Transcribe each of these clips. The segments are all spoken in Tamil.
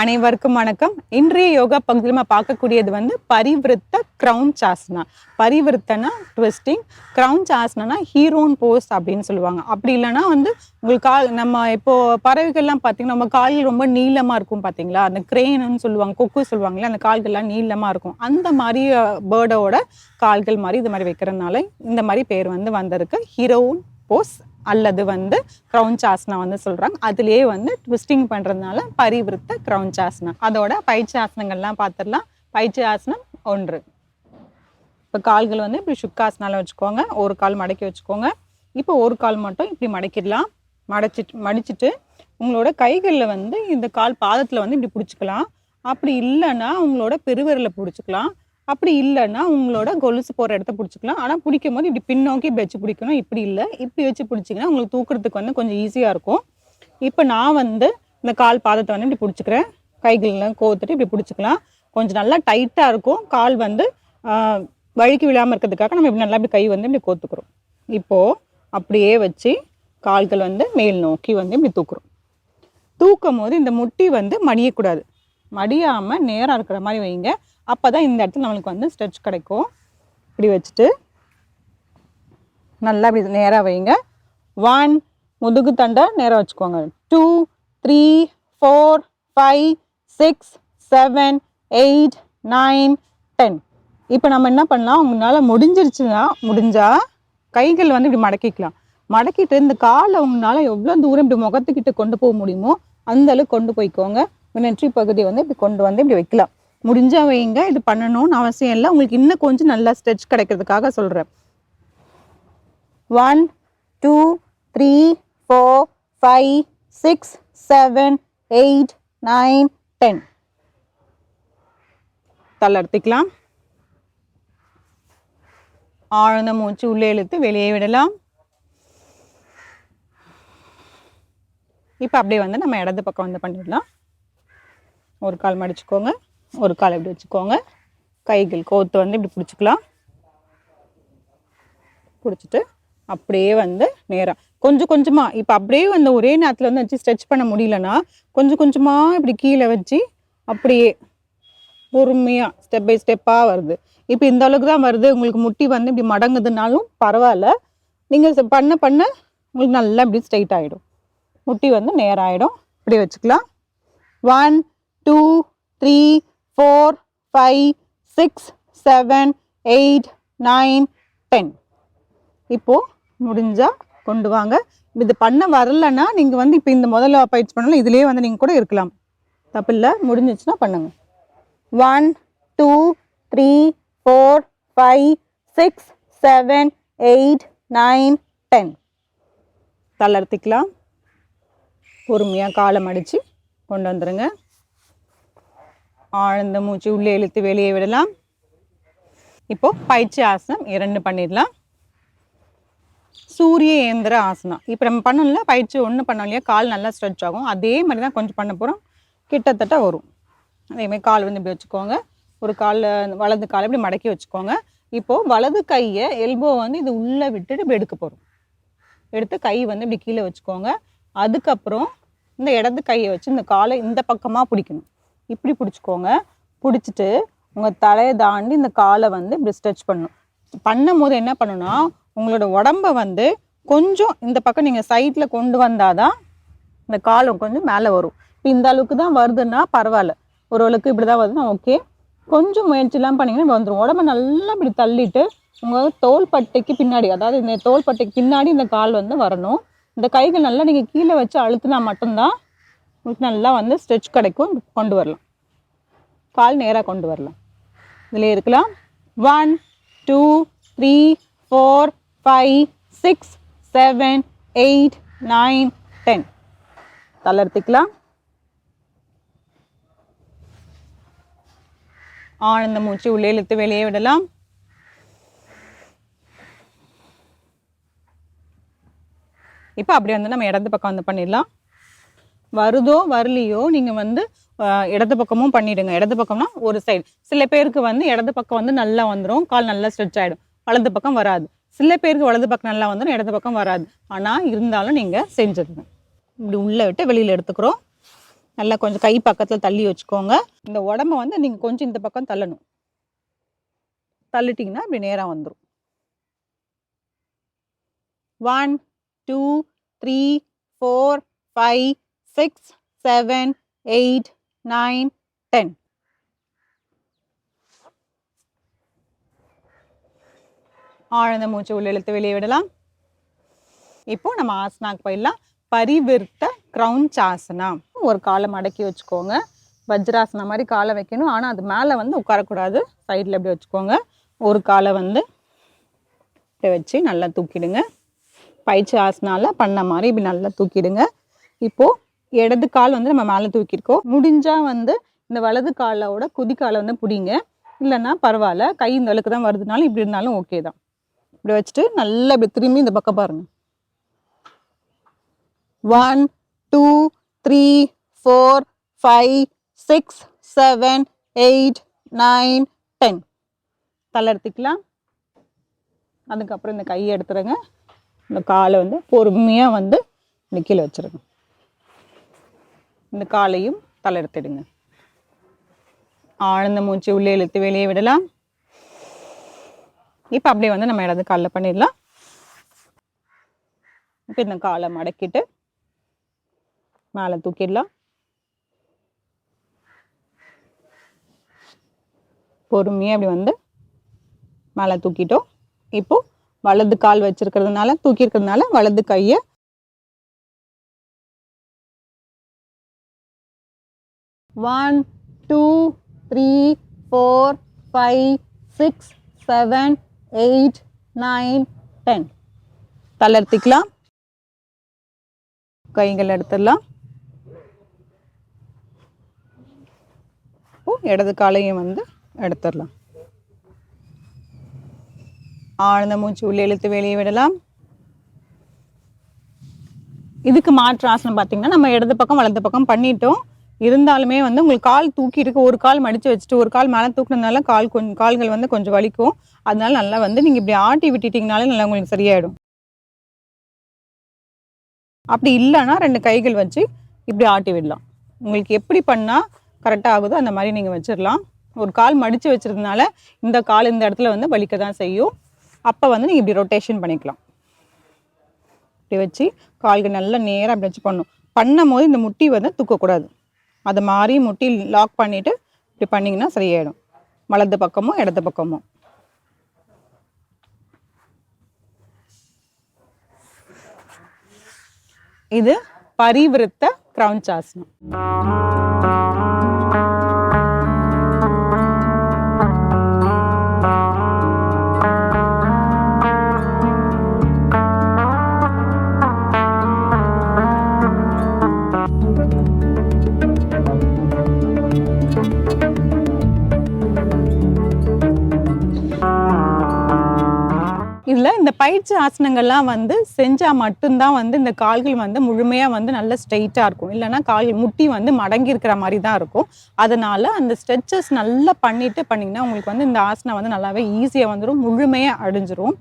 அனைவருக்கும் வணக்கம். இன்றைய யோகா பகுதியில் நம்ம பார்க்கக்கூடியது வந்து பரிவிருத்த க்ரௌன் சாஸ்னா பரிவிருத்தனா ட்விஸ்டிங் க்ரௌன் சாஸ்னா ஹீரோன் போஸ் அப்படின்னு சொல்லுவாங்க. அப்படி இல்லைன்னா வந்து உங்களுக்கு கால் நம்ம இப்போ பறவைகள்லாம் பார்த்தீங்கன்னா நம்ம கால்கள் ரொம்ப நீளமாக இருக்கும் பார்த்தீங்களா? அந்த கிரேனுன்னு சொல்லுவாங்க கொக்கு சொல்லுவாங்களே அந்த கால்கள்லாம் நீளமாக இருக்கும். அந்த மாதிரி பேர்டோட கால்கள் மாதிரி இது மாதிரி வைக்கிறதுனால இந்த மாதிரி பேர் வந்து வந்திருக்கு. ஹீரோன் போஸ் அல்லது வந்து க்ரௌன் சாஸ்னா வந்து சொல்கிறாங்க அதுலேயே வந்து ட்விஸ்டிங் பண்ணுறதுனால பரிவிருத்த க்ரௌன் சாஸ்னா அதோட பயிற்சி ஆசனங்கள்லாம் பார்த்துடலாம் பயிற்சி ஆசனம் ஒன்று. இப்போ கால்கள் வந்து இப்படி சுக்காசனால வச்சுக்கோங்க. ஒரு கால் மடக்கி வச்சுக்கோங்க. இப்போ ஒரு கால் மட்டும் இப்படி மடக்கிடலாம். மடச்சிட்டு மடிச்சிட்டு உங்களோட கைகளில் வந்து இந்த கால் பாதத்தில் வந்து இப்படி பிடிச்சிக்கலாம். அப்படி இல்லைன்னா உங்களோட பெருவிரலை பிடிச்சிக்கலாம். அப்படி இல்லைன்னா உங்களோட கொலுசு போகிற இடத்த பிடிச்சிக்கலாம். ஆனால் பிடிக்கும் போது இப்படி பின்னோக்கி வச்சு பிடிக்கணும். இப்படி இல்லை. இப்படி வச்சு பிடிச்சிங்கன்னா உங்களுக்கு தூக்குறதுக்கு வந்து கொஞ்சம் ஈஸியாக இருக்கும். இப்போ நான் வந்து இந்த கால் பாதத்தை வந்து இப்படி பிடிச்சிக்கிறேன். கைகளெலாம் கோத்துட்டு இப்படி பிடிச்சிக்கலாம். கொஞ்சம் நல்லா டைட்டாக இருக்கும். கால் வந்து வழுக்கி விழாமல் இருக்கிறதுக்காக நம்ம இப்படி நல்லா இப்படி கை வந்து இப்படி கோத்துக்கிறோம் இப்போது அப்படியே வச்சு கால்கள் வந்து மேல் நோக்கி வந்து இப்படி தூக்குறோம். தூக்கும் போது இந்த முட்டி வந்து மடியக்கூடாது. மடியாமல் நேராக இருக்கிற மாதிரி வைங்க. அப்போ தான் இந்த இடத்துல நம்மளுக்கு வந்து ஸ்ட்ரெச் கிடைக்கும். இப்படி வச்சுட்டு நல்லா இப்படி நேராக வைங்க. ஒன் முதுகு தண்டை நேராக வச்சுக்கோங்க. Two three four five six seven eight nine ten இப்போ நம்ம என்ன பண்ணலாம்? உங்களால் முடிஞ்சிருச்சுன்னா முடிஞ்சால் கைகள் வந்து இப்படி மடக்கிக்கலாம். மடக்கிட்டு இந்த காலை உங்களால் எவ்வளோ தூரம் இப்படி முகத்துக்கிட்ட கொண்டு போக முடியுமோ அந்த அளவுக்கு கொண்டு போய்க்கோங்க. நெற்றி பகுதியை வந்து இப்படி கொண்டு வந்து இப்படி வைக்கலாம். முடிஞ்சா வைங்க இது பண்ணணும்னு அவசியம் இல்லை. உங்களுக்கு இன்னும் கொஞ்சம் நல்லா ஸ்ட்ரெச் கிடைக்கிறதுக்காக சொல்கிறேன் one two three four five six seven eight nine ten தளர்த்திக்கலாம் ஆழ்ந்த மூச்சு உள்ளே இழுத்து வெளியே விடலாம். இப்போ அப்படியே வந்து நம்ம இடது பக்கம் வந்து பண்ணிடலாம். ஒரு கால் மடிச்சுக்கோங்க. ஒரு கால் இப்படி வச்சுக்கோங்க. கைகள் கோத்து வந்து இப்படி பிடிச்சிக்கலாம். பிடிச்சிட்டு அப்படியே வந்து நேராக கொஞ்சம் கொஞ்சமாக இப்போ அப்படியே வந்து ஒரே நேரத்தில் வந்து வச்சு ஸ்ட்ரெச் பண்ண முடியலன்னா கொஞ்சம் கொஞ்சமாக இப்படி கீழே வச்சு அப்படியே பொறுமையாக ஸ்டெப் பை ஸ்டெப்பாக வருது. இப்போ இந்த அளவுக்கு தான் வருது. உங்களுக்கு முட்டி வந்து இப்படி மடங்குதுனாலும் பரவாயில்ல. நீங்கள் பண்ண பண்ண உங்களுக்கு நல்லா இப்படி ஸ்ட்ரைட் ஆகிடும் முட்டி வந்து நேராகிடும் இப்படி வச்சுக்கலாம். One two three four five six seven eight nine ten இப்போது முடிஞ்சால் கொண்டு வாங்க. இது பண்ண வரலன்னா நீங்கள் வந்து இப்போ இந்த முதல்ல பயிற்சி பண்ணலாம் இதுலேயே வந்து நீங்கள் கூட இருக்கலாம். தப்பில்லை முடிஞ்சிச்சுன்னா பண்ணுங்கள் one two three four five six seven eight nine ten தளர்த்திக்கலாம் பொறுமையாக காலம் அடித்து கொண்டு வந்துடுங்க ஆழ்ந்த மூச்சு உள்ளே இழுத்து வெளியே விடலாம். இப்போ பயிற்சி ஆசனம் இரண்டு பண்ணிடலாம். சூரிய இயந்திர ஆசனம். இப்போ நம்ம பண்ணணும்ல பயிற்சி ஒன்று பண்ணோம் இல்லையா? கால் நல்லா ஸ்ட்ரெச் ஆகும். அதே மாதிரி தான் கொஞ்சம் பண்ண போகிறோம் கிட்டத்தட்ட வரும். அதே மாதிரி கால் வந்து இப்படி வச்சுக்கோங்க. ஒரு காலில் வலது காலை இப்படி மடக்கி வச்சுக்கோங்க. இப்போது வலது கையை எல்போ வந்து இது உள்ளே விட்டுட்டு இப்படி எடுக்க போகிறோம் எடுத்து கை வந்து இப்படி கீழே வச்சுக்கோங்க. அதுக்கப்புறம் இந்த இடது கையை வச்சு இந்த காலை இந்த பக்கமாக பிடிக்கணும். இப்படி பிடிச்சிக்கோங்க. பிடிச்சிட்டு உங்கள் தலையை தாண்டி இந்த காலை வந்து இப்படி ஸ்ட்ரெச் பண்ணணும் பண்ணும். போது என்ன பண்ணணும்னா உங்களோட உடம்ப வந்து கொஞ்சம் இந்த பக்கம் நீங்கள் சைடில் கொண்டு வந்தால் தான் இந்த காலம் கொஞ்சம் மேலே வரும். இப்போ இந்த அளவுக்கு தான் வருதுன்னா பரவாயில்ல. ஓரளவுக்கு இப்படி தான் வருதுன்னா ஓகே கொஞ்சம் முயற்சிலாம் பண்ணிங்கன்னா வந்துடும் உடம்ப நல்லா இப்படி தள்ளிட்டு உங்கள் தோள்பட்டைக்கு பின்னாடி அதாவது இந்த தோள்பட்டைக்கு பின்னாடி இந்த கால் வந்து வரணும். இந்த கைகள் நல்லா நீங்கள் கீழே வச்சு அழுத்தினா மட்டும்தான் நல்லா வந்து ஸ்ட்ரெச் கிடைக்கும் கொண்டு வரலாம். கால் நேராக கொண்டு வரலாம். இதில் இருக்கலாம். One two three four five six seven eight nine ten தளர்த்திக்கலாம். ஆனந்த மூச்சு உள்ளே இழுத்து வெளியே விடலாம். இப்போ அப்படி வந்து நம்ம இடது பக்கம் வந்து பண்ணிடலாம். வருதோ வரலையோ நீங்கள் வந்து இடது பக்கமும் பண்ணிடுங்க. இடது பக்கம்னா ஒரு சைடு சில பேருக்கு வந்து இடது பக்கம் வந்து நல்லா வந்துடும் கால் நல்லா ஸ்ட்ரெச் ஆகிடும் வலது பக்கம் வராது. சில பேருக்கு வலது பக்கம் நல்லா வந்துடும் இடது பக்கம் வராது. ஆனால் இருந்தாலும் நீங்கள் செஞ்சிருங்க இப்படி உள்ளே விட்டு வெளியில் எடுத்துக்கிறோம். நல்லா கொஞ்சம் கை பக்கத்தில் தள்ளி வச்சுக்கோங்க. இந்த உடம்ப வந்து நீங்கள் கொஞ்சம் இந்த பக்கம் தள்ளணும். தள்ளிட்டிங்கன்னா இப்படி நேராக வந்துடும் one two three four five six seven eight nine ten ஆழ்ந்த மூச்சு உள்ளெழுத்து வெளியே விடலாம். இப்போ நம்ம ஆசனாக்கு போயிடலாம். பரிவிர்த்த க்ரௌன் ஆசனா ஒரு காலை மடக்கி வச்சுக்கோங்க. வஜ்ராசனா மாதிரி காலை வைக்கணும். ஆனால் அது மேலே வந்து உட்காரக்கூடாது. சைடில் இப்படி வச்சுக்கோங்க. ஒரு காலை வந்து இப்படி வச்சு நல்லா தூக்கிடுங்க. பயிற்சி ஆசனால பண்ண மாதிரி இப்படி நல்லா தூக்கிடுங்க. இப்போது இடது கால் வந்து நம்ம மேலே தூக்கியிருக்கோம். முடிஞ்சால் வந்து இந்த வலது காலோட குதிக்காலை வந்து பிடிங்க. இல்லைன்னா பரவாயில்ல கை இந்த அளவுக்கு தான் வருதுனாலும் இப்படி இருந்தாலும் ஓகே தான். இப்படி வச்சுட்டு நல்லா இப்படி திரும்பி இந்த பக்கம் பாருங்க. One two three four five six seven eight nine ten தளர்த்திக்கலாம் அதுக்கப்புறம் இந்த கையை எடுத்துருங்க. இந்த காலை வந்து பொறுமையாக வந்து இந்த கீழே வச்சிருங்க. இந்த காலையும் தளர்த்திடுங்க. ஆழ்ந்த மூச்சு உள்ளே இழுத்து வெளியே விடலாம். இப்போ அப்படியே வந்து நம்ம இடது காலில் பண்ணிடலாம். இப்போ இந்த காலை மடக்கிட்டு மேலே தூக்கிடலாம். பொறுமையாக அப்படி வந்து மேலே தூக்கிட்டோம். இப்போ வலது கால் வச்சிருக்கிறதுனால தூக்கியிருக்கிறதுனால வலது கையை one two three four five six seven eight nine ten தளர்த்திக்கலாம். கைகள் எடுத்துடலாம். இடது காலையும் வந்து எடுத்துடலாம். ஆழ்ந்த மூச்சு உள்ளே இழுத்து வெளியே விடலாம். இதுக்கு மாற்று ஆசனம் பார்த்தீங்கன்னா நம்ம இடது பக்கம் வலது பக்கம் பண்ணிட்டோம். இருந்தாலுமே வந்து உங்களுக்கு கால் தூக்கி இருக்கு. ஒரு கால் மடித்து வச்சுட்டு ஒரு கால் மேலே தூக்குனதுனால கால் கொஞ்சம் கால்கள் வந்து கொஞ்சம் வலிக்கும். அதனால நல்லா வந்து நீங்கள் இப்படி ஆட்டி விட்டுட்டிங்கனாலே நல்லா உங்களுக்கு சரியாயிடும். அப்படி இல்லைன்னா ரெண்டு கைகள் வச்சு இப்படி ஆட்டி விடலாம். உங்களுக்கு எப்படி பண்ணால் கரெக்டாக ஆகுதோ அந்த மாதிரி நீங்கள் வச்சிடலாம். ஒரு கால் மடித்து வச்சிருந்தனால இந்த கால் இந்த இடத்துல வந்து வலிக்க தான் செய்யும். அப்போ வந்து நீங்கள் இப்படி ரொட்டேஷன் பண்ணிக்கலாம். இப்படி வச்சு கால்கள் நல்லா நேராக அப்படி வச்சு பண்ணும் பண்ணும் போது இந்த முட்டி வந்து தூக்கக்கூடாது. அதை மாதிரி முட்டி லாக் பண்ணிவிட்டு இப்படி பண்ணிங்கன்னா சரியாயிடும். வலது பக்கமும் இடது பக்கமும் இது பரிவிருத்த கிரவுன்சாசனம் இதில் பயிற்சி ஆசனங்கள்லாம் வந்து செஞ்சால் மட்டும்தான் வந்து இந்த கால்கள் வந்து முழுமையாக வந்து நல்ல ஸ்ட்ரெயிட்டாக இருக்கும். இல்லைன்னா கால் முட்டி வந்து மடங்கி இருக்கிற மாதிரி தான் இருக்கும். அதனால அந்த ஸ்ட்ரெச்சஸ் நல்லா பண்ணிட்டு பண்ணிங்கன்னா உங்களுக்கு வந்து இந்த ஆசனம் வந்து நல்லாவே ஈஸியாக வந்துடும் முழுமையாக அடைஞ்சிரும்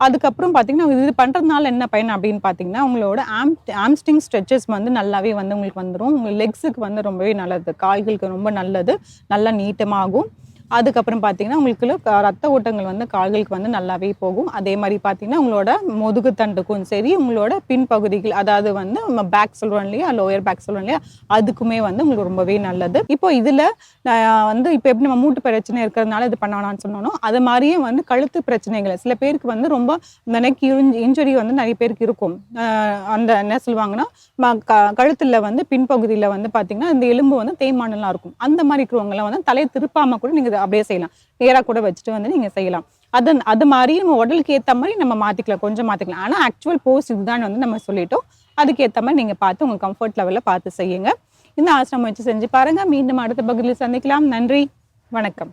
அதுக்கப்புறம் பார்த்தீங்கன்னா இது பண்ணுறதுனால என்ன பயன் அப்படின்னு பார்த்தீங்கன்னா உங்களோட ஆம் ஆம்ஸ்டிங் ஸ்ட்ரெச்சஸ் வந்து நல்லாவே வந்து உங்களுக்கு வந்துடும் உங்கள் லெக்ஸுக்கு வந்து ரொம்பவே நல்லது. கால்களுக்கு ரொம்ப நல்லது. நல்லா நீட்டமாகும். அதுக்கப்புறம் பார்த்தீங்கன்னா உங்களுக்கு ரத்த ஓட்டங்கள் வந்து கால்களுக்கு வந்து நல்லாவே போகும். அதே மாதிரி பார்த்தீங்கன்னா உங்களோட முதுகு தண்டுக்கும் சரி உங்களோட பின்பகுதிகள் அதாவது வந்து நம்ம பேக் சொல்கிறோம் இல்லையா லோயர் பேக் சொல்கிறோம் இல்லையா அதுக்குமே வந்து உங்களுக்கு ரொம்பவே நல்லது. இப்போ இதில் வந்து இப்போ எப்படி நம்ம மூட்டு பிரச்சனை இருக்கிறதுனால இது பண்ண வேணாம்னு சொன்னோம் அது மாதிரியே வந்து கழுத்து பிரச்சனைகள் சில பேருக்கு வந்து ரொம்ப நினைக்கு இன்ஜுரி வந்து நிறைய பேருக்கு இருக்கும். அந்த என்ன சொல்லுவாங்கன்னா ம- க- கழுத்தில் வந்து பின்பகுதியில் வந்து பார்த்தீங்கன்னா இந்த எலும்பு வந்து தேய்மானம்லாம் இருக்கும். அந்த மாதிரி இருக்கிறவங்களாம் வந்து தலையை திருப்பாமல் கூட நீங்கள் அப்படியே செய்யலாம். நேராக கூட வச்சுட்டு வந்து நீங்கள் செய்யலாம். அது அது மாதிரி நம்ம உடலுக்கு ஏற்ற மாதிரி நம்ம மாற்றிக்கலாம் கொஞ்சம் மாற்றிக்கலாம் ஆனால் ஆக்சுவல் போஸ் இதுதான் வந்து நம்ம சொல்லிட்டோம். அதுக்கேற்ற மாதிரி நீங்கள் பார்த்து உங்கள் கம்ஃபர்ட் லெவலில் பார்த்து செய்யுங்க. இந்த ஆசிரமம் வச்சு செஞ்சு பாருங்க. மீண்டும் அடுத்த பகுதியில் சந்திக்கலாம். நன்றி. வணக்கம்.